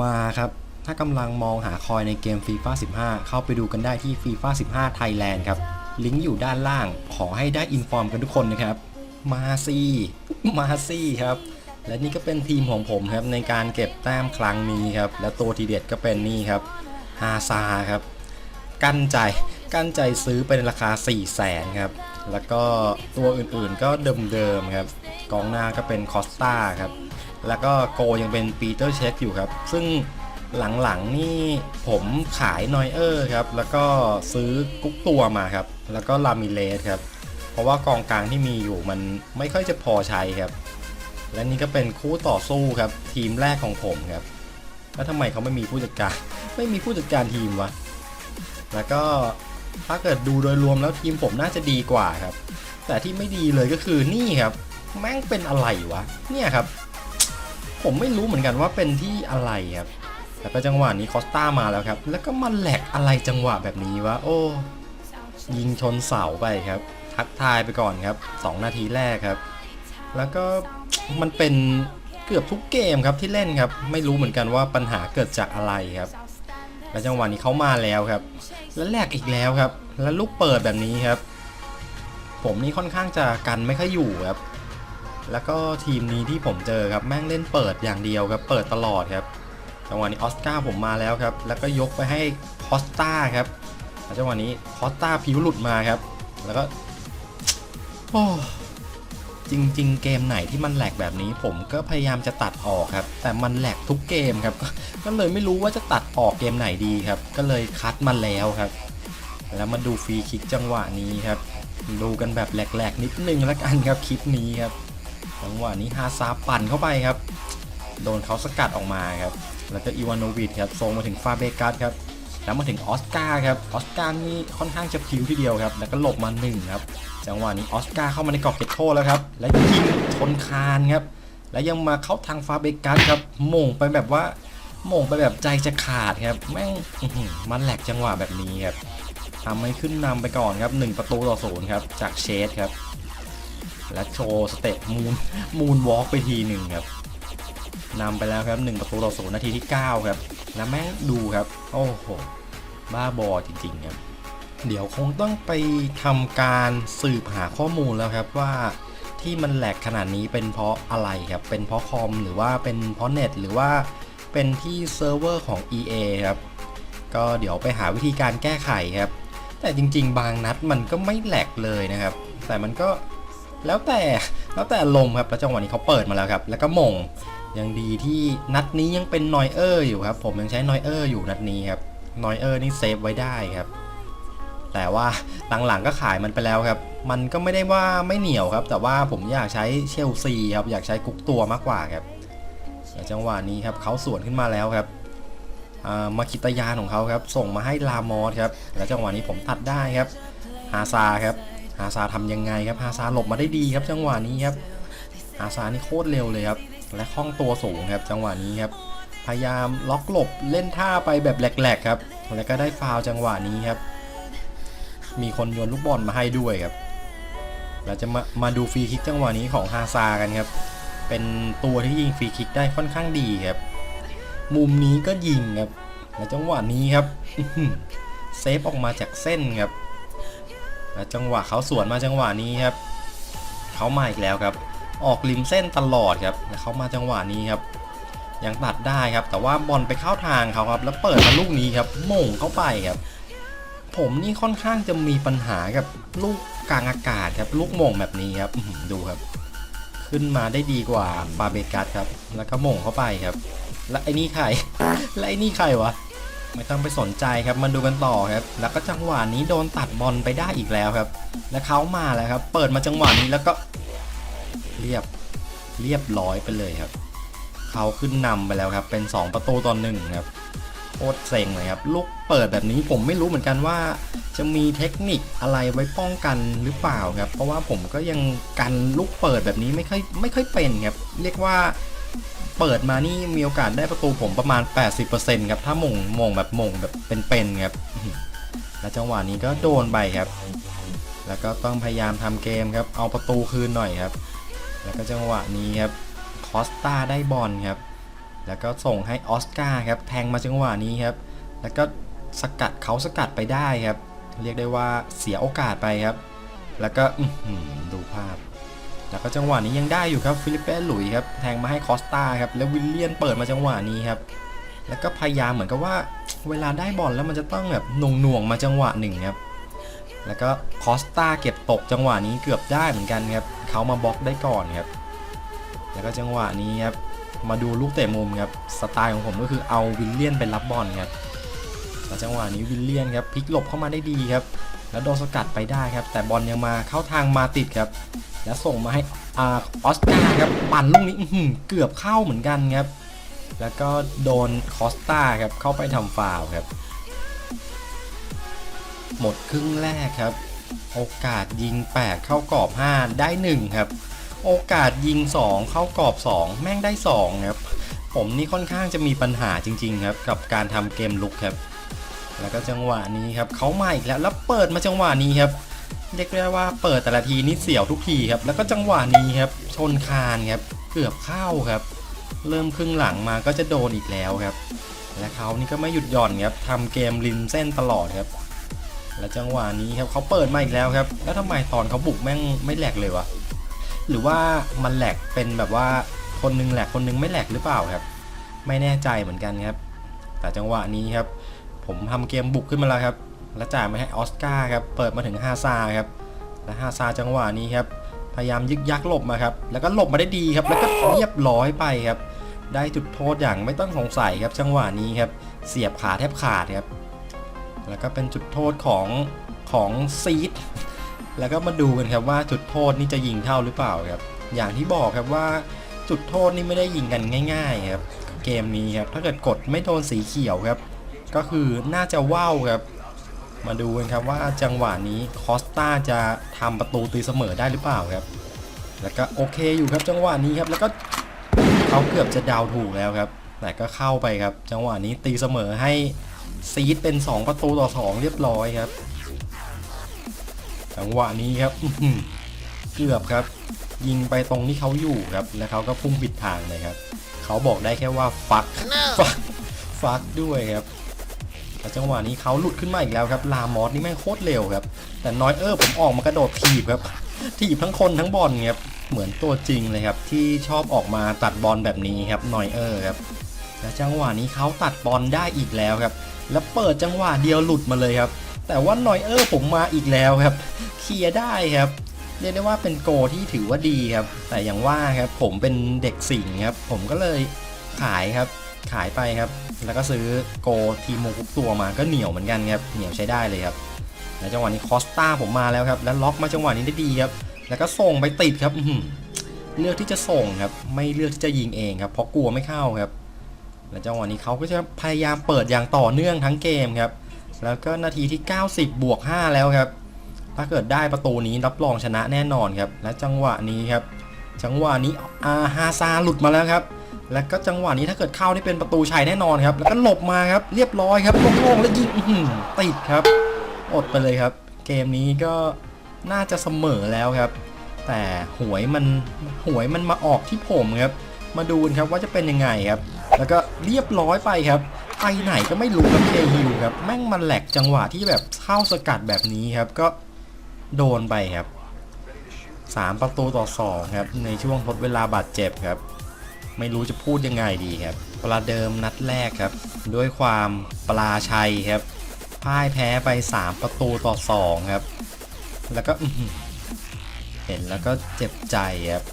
มาครับ ถ้ากำลังมองหาคอยในเกม FIFA 15 เข้าไปดูกันได้ที่ FIFA 15 Thailand ครับ ลิงก์อยู่ด้านล่าง ขอให้ได้อินฟอร์มกันทุกคนนะครับ มาซี่มาซี่ครับ และนี่ก็เป็นทีมของผมครับในการเก็บแต้มครั้งนี้ครับ และตัวทีเด็ดก็เป็นนี่ครับฮาซาครับ กั้นใจกั้นใจซื้อเป็นราคา 4 0 0แสนครับ แล้วก็ตัวอื่นๆก็เดิมๆครับ กองหน้าก็เป็นคอสตาครับ แล้วก็โกยังเป็นปีเตอร์เช็คอยู่ครับ ซึ่งหลังๆนี่ผมขายนอยเออร์ครับ แล้วก็ซื้อกุ๊กตัวมาครับ แล้วก็ลามิเลสครับ เพราะว่ากองกลางที่มีอยู่มันไม่ค่อยจะพอใช้ครับ และนี่ก็เป็นคู่ต่อสู้ครับ ทีมแรกของผมครับ แล้วทำไมเขาไม่มีผู้จัดการ ไม่มีผู้จัดการทีมวะ แล้วก็ถ้าเกิดดูโดยรวมแล้วทีมผมน่าจะดีกว่าครับ แต่ที่ไม่ดีเลยก็คือนี่ครับ แม่งเป็นอะไรวะ เนี่ยครับ ผมไม่รู้เหมือนกันว่าเป็นที่อะไรครับแล้วก็จังหวะนี้คอสตามาแล้วครับ แล้วก็มันแหลกอะไรจังหวะแบบนี้วะโอ้ ยิงชนเสาไปครับ ทักทายไปก่อนครับ 2 นาทีแรกครับ แล้วก็มันเป็นเกือบทุกเกมครับที่เล่นครับ ไม่รู้เหมือนกันว่าปัญหาเกิดจากอะไรครับ และจังหวะนี้เขามาแล้วครับ แล้วแลกอีกแล้วครับ แล้วลูกเปิดแบบนี้ครับ ผมนี่ค่อนข้างจะกันไม่ค่อยอยู่ครับ แล้วก็ทีมนี้ที่ผมเจอครับแม่งเล่นเปิดอย่างเดียวครับเปิดตลอดครับจังหวะนี้ออสการ์ผมมาแล้วครับแล้วก็ยกไปให้คอสตาครับจังหวะนี้คอสตาผิวหลุดมาครับ แล้วก็โอ้จริง ๆ เกมไหนที่มันแหลกแบบนี้ ผมก็พยายามจะตัดออกครับ แต่มันแหลกทุกเกมครับ ก็ก็เลยไม่รู้ว่าจะตัดออกเกมไหนดีครับ ก็เลยคัดมาแล้วครับ แล้วมาดูฟรีคิกจังหวะนี้ครับ ดูกันแบบแหลกๆนิดนึงแล้วกันครับคลิปนี้ครับ จังหวะนี้ฮาซาปั่นเข้าไปครับ โดนเขาสกัดออกมาครับ แล้วก็อีวานโนวิชครับส่งมาถึงฟาเบกัสครับแล้วมาถึงออสการ์ครับออสการ์นี่ค่อนข้างจะพิวทีเดียวครับแล้วก็หลบมาหนึ่งครับจังหวะนี้ออสการ์เข้ามาในกรอบเขตโทษแล้วครับและยิงชนคานครับแล้วยังมาเข้าทางฟาเบกัสครับโมงไปแบบว่าโมงไปแบบใจจะขาดครับแม่งมันแหลกจังหวะแบบนี้ครับทำให้ขึ้นนำไปก่อนครับ 1 ประตูต่อศูนย์ครับ จากเชสครับ และโชว์สเต็ปมูนมูนวอล์กไปทีหนึ่งครับนำไปแล้วครับ1ประตูต่อศูนย์นาทีที่ 9 ครับ แล้วแม่งดูครับ โอ้โห บ้าบอจริง ๆ ครับ เดี๋ยวคงต้องไปทำการสืบหาข้อมูลแล้วครับว่าที่มันแหลกขนาดนี้เป็นเพราะอะไรครับ เป็นเพราะคอมหรือว่าเป็นเพราะเน็ตหรือว่าเป็นที่เซิร์ฟเวอร์ของ EA ครับ ก็เดี๋ยวไปหาวิธีการแก้ไขครับ แต่จริง ๆ บางนัดมันก็ไม่แหลกเลยนะครับ แต่มันก็ แล้วแต่แล้วแต่ลมครับแล้วจังหวะนี้เขาเปิดมาแล้วครับ แล้วก็มงยังดีที่นัดนี้ยังเป็นนอยเออร์อยู่ครับ ผมยังใช้นอยเออร์อยู่นัดนี้ครับนอยเออร์นี่เซฟไว้ได้ครับ แต่ว่าหลังๆก็ขายมันไปแล้วครับ มันก็ไม่ได้ว่าไม่เหนียวครับ แต่ว่าผมอยากใช้เชลซีครับอยากใช้กุ๊กตัวมากกว่าครับแล้วจังหวะนี้ครับเขาสวนขึ้นมาแล้วครับอ่ามาคิตยานของเขาครับ ส่งมาให้ลามอสครับ แล้วจังหวะนี้ผมตัดได้ครับฮาซาครับาซาทำยังไงครับฮาซาหลบมาได้ดีครับ จังหวะนี้ครับฮาซานี่โคตรเร็วเลยครับ และคล่องตัวสูงครับ จังหวะนี้ครับ พยายามล็อกหลบเล่นท่าไปแบบแหลกๆครับ แล้วก็ได้ฟาวจังหวะนี้ครับ มีคนโยนลูกบอลมาให้ด้วยครับ เราจะมามาดูฟรีคิกจังหวะนี้ของฮาซากันครับ เป็นตัวที่ยิงฟรีคิกได้ค่อนข้างดีครับ มุมนี้ก็ยิงครับ และจังหวะนี้ครับเซฟออกมาจากเส้นครับ และจังหวะเขาสวนมาจังหวะนี้ครับเขามาอีกแล้วครับ ออกริมเส้นตลอดครับแล้วเขามาจังหวะนี้ครับ ยังตัดได้ครับ แต่ว่าบอลไปเข้าทางเขาครับ แล้วเปิดมาลูกนี้ครับโมงเข้าไปครับ ผมนี่ค่อนข้างจะมีปัญหากับลูกกลางอากาศครับ ลูกโมงแบบนี้ครับดูครับ ขึ้นมาได้ดีกว่าฟาเบกัสครับ แล้วก็โมงเข้าไปครับ และไอ้นี่ใครและไอ้นี่ใครวะ ไม่ต้องไปสนใจครับมาดูกันต่อครับ แล้วก็จังหวะนี้โดนตัดบอลไปได้อีกแล้วครับ และเขามาแล้วครับ เปิดมาจังหวะนี้แล้วก็เรียบเรียบร้อยไปเลยครับเขาขึ้นนำไปแล้วครับ เป็น 2 ประตูต่อหนึ่งครับโคตรเซ็งเลยครับ ลูกเปิดแบบนี้ผมไม่รู้เหมือนกันว่า จะมีเทคนิคอะไรไว้ป้องกันหรือเปล่าครับ เพราะว่าผมก็ยังกันลูกเปิดแบบนี้ไม่ค่อยไม่ค่อยเป็นครับ เรียกว่า เปิดมานี่มีโอกาสได้ประตูผมประมาณ 80%ครับ ถ้ามงมงแบบมงแบบเป็นๆครับ และจังหวะนี้ก็โดนไปครับ แล้วก็ต้องพยายามทำเกมครับ เอาประตูคืนหน่อยครับ แล้วก็จังหวะนี้ครับคอสตาได้บอลครับ แล้วก็ส่งให้ออสการ์ครับ แทงมาจังหวะนี้ครับ แล้วก็สกัดเขาสกัดไปได้ครับ เรียกได้ว่าเสียโอกาสไปครับ แล้วก็ดูภาพ แล้วก็จังหวะนี้ยังได้อยู่ครับฟิลิปเป้หลุยส์ครับแทงมาให้คอสตาครับแล้ววิลเลียนเปิดมาจังหวะนี้ครับแล้วก็พยายามเหมือนกับว่าเวลาได้บอลแล้วมันจะต้องแบบหน่วงๆมาจังหวะหนึ่งครับแล้วก็คอสตาเก็บตกจังหวะนี้เกือบได้เหมือนกันครับเขามาบล็อกได้ก่อนครับแล้วก็จังหวะนี้ครับมาดูลูกเตะมุมครับสไตล์ของผมก็คือเอาวิลเลียนไปรับบอลครับแล้วจังหวะนี้วิลเลียนครับพลิกหลบเข้ามาได้ดีครับ แล้วโดนสกัดไปได้ครับ แต่บอลยังมาเข้าทางมาติดครับ แล้วส่งมาให้อาออสกาครับปั่นลูกนี้เกือบเข้าเหมือนกันครับ แล้วก็โดนคอสตาครับเข้าไปทำฟาวครับ หมดครึ่งแรกครับ โอกาสยิง 8 เข้ากรอบ 5 ได้ 1 ครับ โอกาสยิง 2 เข้ากรอบ 2 แม่งได้ 2 ครับ ผมนี่ค่อนข้างจะมีปัญหาจริง ๆ ครับ กับการทำเกมลุกครับ แล้วก็จังหวะนี้ครับเขามาอีกแล้วแล้วเปิดมาจังหวะนี้ครับ เรียกได้ว่าเปิดแต่ละทีนี่เสียวทุกทีครับ แล้วก็จังหวะนี้ครับชนคานครับเกือบเข้าครับ เริ่มครึ่งหลังมาก็จะโดนอีกแล้วครับ และเขานี่ก็ไม่หยุดหย่อนครับทำเกมริมเส้นตลอดครับ และจังหวะนี้ครับเขาเปิดมาอีกแล้วครับ แล้วทำไมตอนเขาบุกแม่งไม่แหลกเลยวะหรือว่ามันแหลกเป็นแบบว่าคนนึงแหลกคนนึงไม่แหลกหรือเปล่าครับ ไม่แน่ใจเหมือนกันครับ แต่จังหวะนี้ครับ ผมทำเกมบุกขึ้นมาแล้วครับ แล้วจ่ายมาให้ออสการ์ครับเปิดมาถึงฮาซาครับและฮาซาจังหวะนี้ครับพยายามยึกยักหลบมาครับแล้วก็หลบมาได้ดีครับแล้วก็เรียบร้อยไปครับ ได้จุดโทษอย่างไม่ต้องสงสัยครับจังหวะนี้ครับเสียบขาแทบขาดครับแล้วก็เป็นจุดโทษของของซีดแล้วก็มาดูกันครับว่าจุดโทษนี่จะยิงเท่าหรือเปล่าครับ อย่างที่บอกครับว่าจุดโทษนี่ไม่ได้ยิงกันง่าย ๆ ครับ เกมนี้ครับถ้าเกิดกดไม่โดนสีเขียวครับ ก็คือน่าจะว่าวครับ มาดูกันครับว่าจังหวะนี้คอสตาจะทำประตูตีเสมอได้หรือเปล่าครับ แล้วก็โอเคอยู่ครับจังหวะนี้ครับ แล้วก็เขาเกือบจะเดาวถูกแล้วครับ แต่ก็เข้าไปครับ จังหวะนี้ตีเสมอให้ซีดเป็น 2 ประตูต่อ 2 เรียบร้อยครับ จังหวะนี้ครับอื้อหือเกือบครับ ยิงไปตรงที่เขาอยู่ครับ แล้วเขาก็พุ่งผิดทางเลยครับ เขาบอกได้แค่ว่าฟักฟักฟักด้วยครับ แล้วจังหวะนี้เขาหลุดขึ้นมาอีกแล้วครับลามอสนี่แม่งโคตรเร็วครับ แต่น้อยเออร์ผมออกมากระโดดถีบครับถีบทั้งคนทั้งบอลครับเหมือนตัวจริงเลยครับที่ชอบออกมาตัดบอลแบบนี้ครับนอยเออร์ครับและจังหวะนี้เขาตัดบอลได้อีกแล้วครับ แล้วเปิดจังหวะเดียวหลุดมาเลยครับ แต่ว่านอยเออร์ผมมาอีกแล้วครับเคลียร์ได้ครับเรียกได้ว่าเป็นโกที่ถือว่าดีครับ แต่อย่างว่าครับผมเป็นเด็กสิงครับ ผมก็เลยขายครับ ขายไปครับ แล้วก็ซื้อโกทีโมกุกตัวมาก็เหนียวเหมือนกันครับเหนียวใช้ได้เลยครับแล้วจังหวะนี้คอสตาผมมาแล้วครับแล้วล็อกมาจังหวะนี้ได้ดีครับแล้วก็ส่งไปติดครับเลือกที่จะส่งครับไม่เลือกที่จะยิงเองครับเพราะกลัวไม่เข้าครับ แล้วจังหวะนี้เขาก็จะพยายามเปิดอย่างต่อเนื่องทั้งเกมครับแล้วก็นาทีที่ 90 บวก 5 แล้วครับ ถ้าเกิดได้ประตูนี้รับรองชนะแน่นอนครับ และจังหวะนี้ครับ จังหวะนี้อาฮาซาหลุดมาแล้วครับ แล้วก็จังหวะนี้ถ้าเกิดเข้านี่เป็นประตูชัยแน่นอนครับ แล้วก็หลบมาครับ เรียบร้อยครับโล่งๆแล้วยิงติดครับ อดไปเลยครับ เกมนี้ก็น่าจะเสมอแล้วครับ แต่หวยมันหวยมันมาออกที่ผมครับ มาดูกันครับว่าจะเป็นยังไงครับ แล้วก็เรียบร้อยไปครับไปไหนก็ไม่รู้ครับเคฮิวครับแม่งมันแหลกจังหวะที่แบบเข้าสกัดแบบนี้ครับ ก็โดนไปครับ 3 ประตูต่อ 2 ครับ ในช่วงทดเวลาบาดเจ็บครับ ไม่รู้จะพูดยังไงดีครับประเดิมนัดแรกครับ ด้วยความปลาชัยครับพ่ายแพ้ไป 3 ประตูต่อ 2 ครับ แล้วก็เห็นแล้วก็เจ็บใจครับ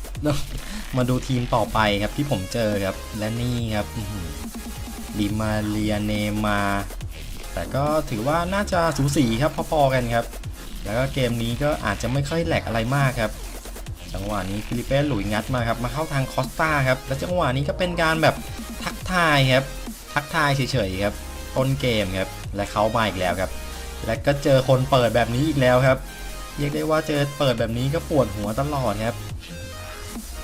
มาดูทีมต่อไปครับที่ผมเจอครับ และนี่ครับดิมาเรียเนมา แต่ก็ถือว่าน่าจะสูสีครับพอๆกันครับ แล้วก็เกมนี้ก็อาจจะไม่ค่อยแหลกอะไรมากครับ จังหวะนี้ฟิลิเป้หลุยงัดมาครับมาเข้าทางคอสตาครับแล้วจังหวะนี้ก็เป็นการแบบทักทายครับทักทายเฉยๆครับต้นเกมครับและเขามาอีกแล้วครับ และก็เจอคนเปิดแบบนี้อีกแล้วครับเรียกได้ว่าเจอเปิดแบบนี้ก็ปวดหัวตลอดครับ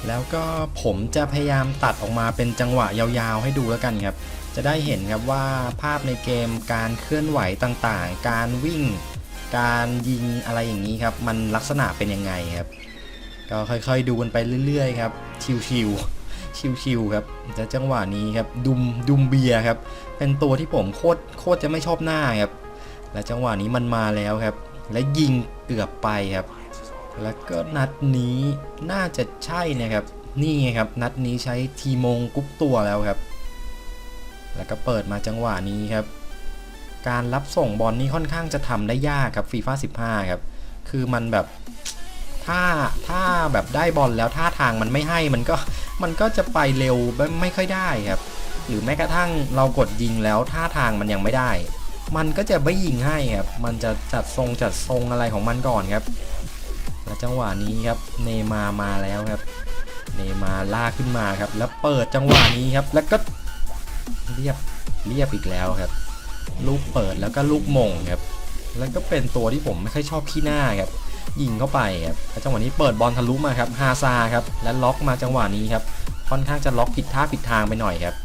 แล้วก็ผมจะพยายามตัดออกมาเป็นจังหวะยาวๆ ให้ดูแล้วกันครับ จะได้เห็นครับว่าภาพในเกมการเคลื่อนไหวต่างๆ การวิ่ง การยิงอะไรอย่างนี้ครับ มันลักษณะเป็นยังไงครับ ก็ค่อยๆดูกันไปเรื่อยๆครับ ชิวๆชิวๆครับแต่จังหวะนี้ครับดุมดุมเบียครับ เป็นตัวที่ผมโคตรโคตรจะไม่ชอบหน้าครับ และจังหวะนี้มันมาแล้วครับ และยิงเกือบไปครับ แล้วก็นัดนี้น่าจะใช่นะครับ นี่ไงครับ นัดนี้ใช้ทีมงกุ๊บตัวแล้วครับ แล้วก็เปิดมาจังหวะนี้ครับ การรับส่งบอลนี่ค่อนข้างจะทำได้ยากครับฟีฟ่า15ครับ คือมันแบบ ถ้าถ้าแบบได้บอลแล้วท่าทางมันไม่ให้มันก็มันก็จะไปเร็วไม่ไม่ค่อยได้ครับ หรือแม้กระทั่งเรากดยิงแล้วท่าทางมันยังไม่ได้ มันก็จะไม่ยิงให้ครับ มันจะจัดทรงจัดทรงอะไรของมันก่อนครับและจังหวะนี้ครับเนมามาแล้วครับ เนมาร์ลาขึ้นมาครับ แล้วเปิดจังหวะนี้ครับ แล้วก็เรียบเรียบอีกแล้วครับ ลูกเปิดแล้วก็ลูกมงครับ แล้วก็เป็นตัวที่ผมไม่ค่อยชอบขี้หน้าครับ ยิงเข้าไปครับแล้วจังหวะนี้เปิดบอลทะลุมาครับฮาซาครับและล็อกมาจังหวะนี้ครับค่อนข้างจะล็อกผิดท่าผิดทางไปหน่อยครับ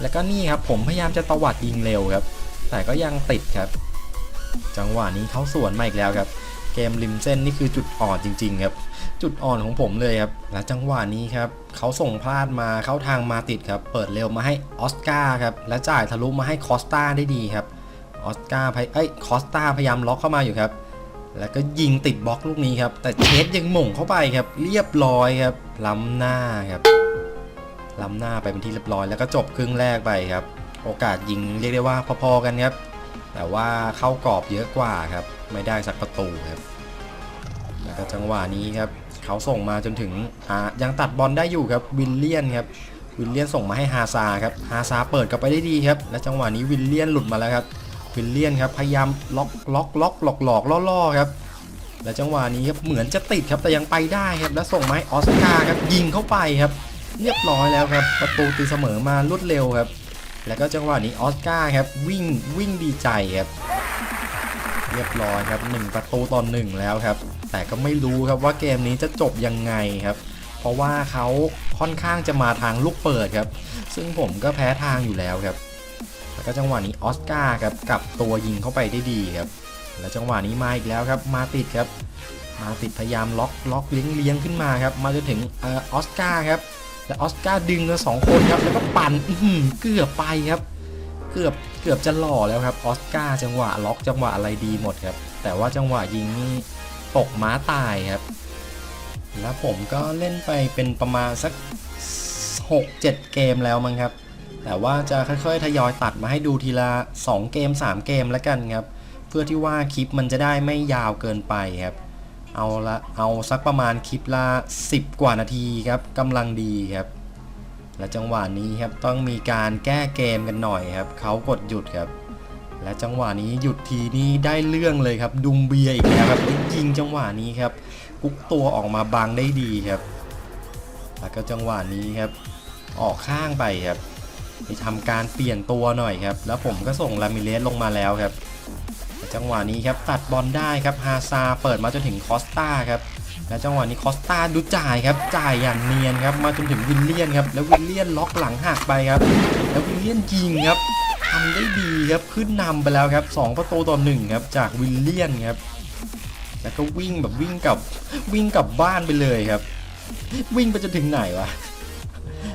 แล้วก็นี่ครับผมพยายามจะตวัดยิงเร็วครับ แต่ก็ยังติดครับ จังหวะนี้เขาสวนมาอีกแล้วครับ เกมริมเส้นนี่คือจุดอ่อนจริง ๆ ครับ จุดอ่อนของผมเลยครับ และจังหวะนี้ครับเขาส่งพลาดมาเข้าทางมาติดครับ เปิดเร็วมาให้ออสการ์ครับ และจ่ายทะลุมาให้คอสตาได้ดีครับ ออสการ์พยเอ้ย คอสตาพยายามล็อกเข้ามาอยู่ครับ แล้วก็ยิงติดบล็อกลูกนี้ครับ แต่เชสยังหม่งเข้าไปครับ เรียบร้อยครับ ล้ำหน้าครับล้ำหน้าไปเป็นที่เรียบร้อยแล้วก็จบครึ่งแรกไปครับ โอกาสยิงเรียกได้ว่าพอๆกันครับ แต่ว่าเข้ากรอบเยอะกว่าครับ ไม่ได้สักประตูครับ แล้วก็จังหวะนี้ครับ เขาส่งมาจนถึงอ่ายังตัดบอลได้อยู่ครับวิลเลียนครับวิลเลียนส่งมาให้ฮาซาครับฮาซาเปิดกลับไปได้ดีครับ และจังหวะนี้วิลเลียนหลุดมาแล้วครับ วิลเลียนครับพยายามล็อกล็อกล็อกหลอกหลอกล่อๆครับและจังหวะนี้ครับเหมือนจะติดครับแต่ยังไปได้ครับแล้วส่งไม้ออสการ์ครับยิงเข้าไปครับเรียบร้อยแล้วครับประตูตีเสมอมารวดเร็วครับ แล้วก็จังหวะนี้ออสการ์ครับวิ่งวิ่งดีใจครับเรียบร้อยครับ 1 ประตูต่อหนึ่งแล้วครับ แต่ก็ไม่รู้ครับว่าเกมนี้จะจบยังไงครับ เพราะว่าเขาค่อนข้างจะมาทางลูกเปิดครับ ซึ่งผมก็แพ้ทางอยู่แล้วครับ แล้วก็จังหวะนี้ออสการ์ครับกับตัวยิงเข้าไปได้ดีครับ แล้วจังหวะนี้มาอีกแล้วครับ มาติดครับ มาติดพยายามล็อกล็อกเลี้ยงเลี้ยงขึ้นมาครับ มาจนถึงออสการ์ครับ และออสการ์ดึงกันสองคนครับ แล้วก็ปั่นอืเกือบไปครับ เกือบเกือบจะหล่อแล้วครับออสการ์จังหวะล็อกจังหวะอะไรดีหมดครับ แต่ว่าจังหวะยิงนี่ตกม้าตายครับ แล้วผมก็เล่นไปเป็นประมาณสัก 6-7 เกมแล้วมั้งครับ แต่ว่าจะค่อยๆ ทยอยตัดมาให้ดูทีละ 2 เกม 3 เกมแล้วกันครับ เพื่อที่ว่าคลิปมันจะได้ไม่ยาวเกินไปครับ เอาละเอาสักประมาณคลิปละ 10 กว่านาทีครับกำลังดีครับ และจังหวะนี้ครับต้องมีการแก้เกมกันหน่อยครับเขากดหยุดครับ และจังหวะนี้หยุดทีนี้ได้เรื่องเลยครับ ดุมเบียอีกแล้วครับยิงจังหวะนี้ครับกุ๊กตัวออกมาบังได้ดีครับ แล้วก็จังหวะนี้ครับ ออกข้างไปครับ ไปทำการเปลี่ยนตัวหน่อยครับ แล้วผมก็ส่งลามิเลสลงมาแล้วครับ จังหวะนี้ครับตัดบอลได้ครับฮาซาเปิดมาจนถึงคอสตาครับและจังหวะนี้คอสตาดูจ่ายครับจ่ายอย่างเนียนครับมาจนถึงวิลเลียนครับแล้ววิลเลียนล็อกหลังหักไปครับ แล้ววิลเลียนยิงครับทำได้ดีครับขึ้นนำไปแล้วครับ 2 ประตูต่อหนึ่งครับจากวิลเลียนครับ แล้วก็วิ่งแบบวิ่งกับวิ่งกลับบ้านไปเลยครับ วิ่งไปจนถึงไหนวะ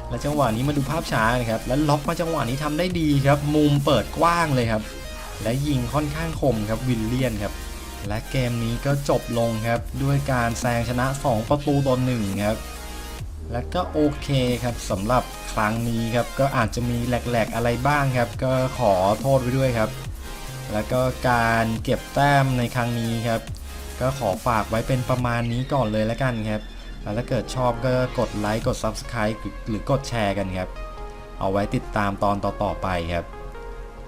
และจังหวะนี้มาดูภาพช้านะครับ แล้วล็อกมาจังหวะนี้ทำได้ดีครับ มุมเปิดกว้างเลยครับ และยิงค่อนข้างคมครับวิลเลียนครับ และเกมนี้ก็จบลงครับ ด้วยการแซงชนะ 2 ประตูต่อหนึ่งครับ และก็โอเคครับสำหรับครั้งนี้ครับ ก็อาจจะมีแหลกๆอะไรบ้างครับ ก็ขอโทษไว้ด้วยครับ แล้วก็การเก็บแต้มในครั้งนี้ครับ ก็ขอฝากไว้เป็นประมาณนี้ก่อนเลยแล้วกันครับ แล้วถ้าเกิดชอบก็กดไลค์กด Subscribe หรือหรือกดแชร์กันครับ เอาไว้ติดตามตอนต่อๆไปครับ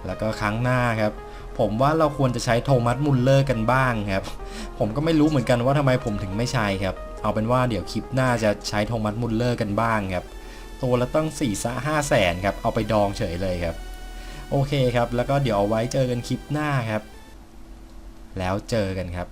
แล้วก็ครั้งหน้าครับ ผมว่าเราควรจะใช้โทมัสมุลเลอร์กันบ้างครับ ผมก็ไม่รู้เหมือนกันว่าทำไมผมถึงไม่ใช้ครับ เอาเป็นว่าเดี๋ยวคลิปหน้าจะใช้โทมัสมุลเลอร์กันบ้างครับ ตัวละตั้ง4ี่สห้าแสนครับ เอาไปดองเฉยเลยครับ โอเคครับ แล้วก็เดี๋ยวเอาไว้เจอกันคลิปหน้าครับ แล้วเจอกันครับ